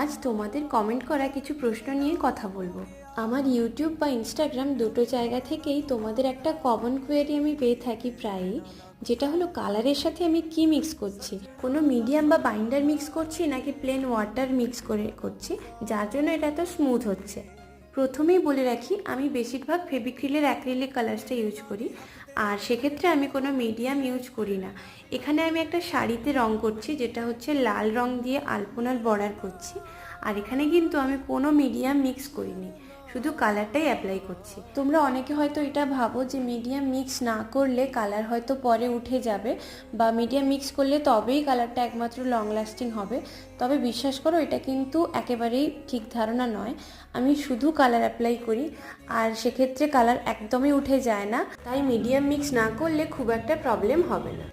আজ তোমাদের কমেন্ট করা কিছু প্রশ্ন নিয়ে কথা বলব। আমার ইউটিউব বা ইনস্টাগ্রাম দুটো জায়গা থেকেই তোমাদের একটা কমন কোয়েরি আমি পেয়ে থাকি প্রায়ই, যেটা হলো কালারের সাথে আমি কি মিক্স করছি? কোনো মিডিয়াম বা বাইন্ডার মিক্স করছি নাকি প্লেন ওয়াটার মিক্স করে করছি? যার জন্য এটা তো স্মুথ হচ্ছে। প্রথমেই বলে রাখি, আমি বেশিরভাগ ফেবিক্রিলের অ্যাক্রিলিক কালার্সটা ইউজ করি, আর সেক্ষেত্রে আমি কোনো মিডিয়াম ইউজ করি না। এখানে আমি একটা শাড়িতে রং করছি, যেটা হচ্ছে লাল রং দিয়ে আলপনার বর্ডার করছি, আর এখানে কিন্তু আমি কোনো মিডিয়াম মিক্স করিনি। শুধু কালারটাই অ্যাপ্লাই করছি। তোমরা অনেকে হয়তো এটা ভাবো যে মিডিয়াম মিক্স না করলে কালার হয়তো পরে উঠে যাবে বা মিডিয়াম মিক্স করলে তবেই কালারটা একমাত্র লং লাস্টিং হবে। তবে বিশ্বাস করো, এটা কিন্তু একেবারেই ঠিক ধারণা নয়। আমি শুধু কালার অ্যাপ্লাই করি, আর সেক্ষেত্রে কালার একদমই উঠে যায় না। তাই মিডিয়াম মিক্স না করলে খুব একটা প্রবলেম হবে না।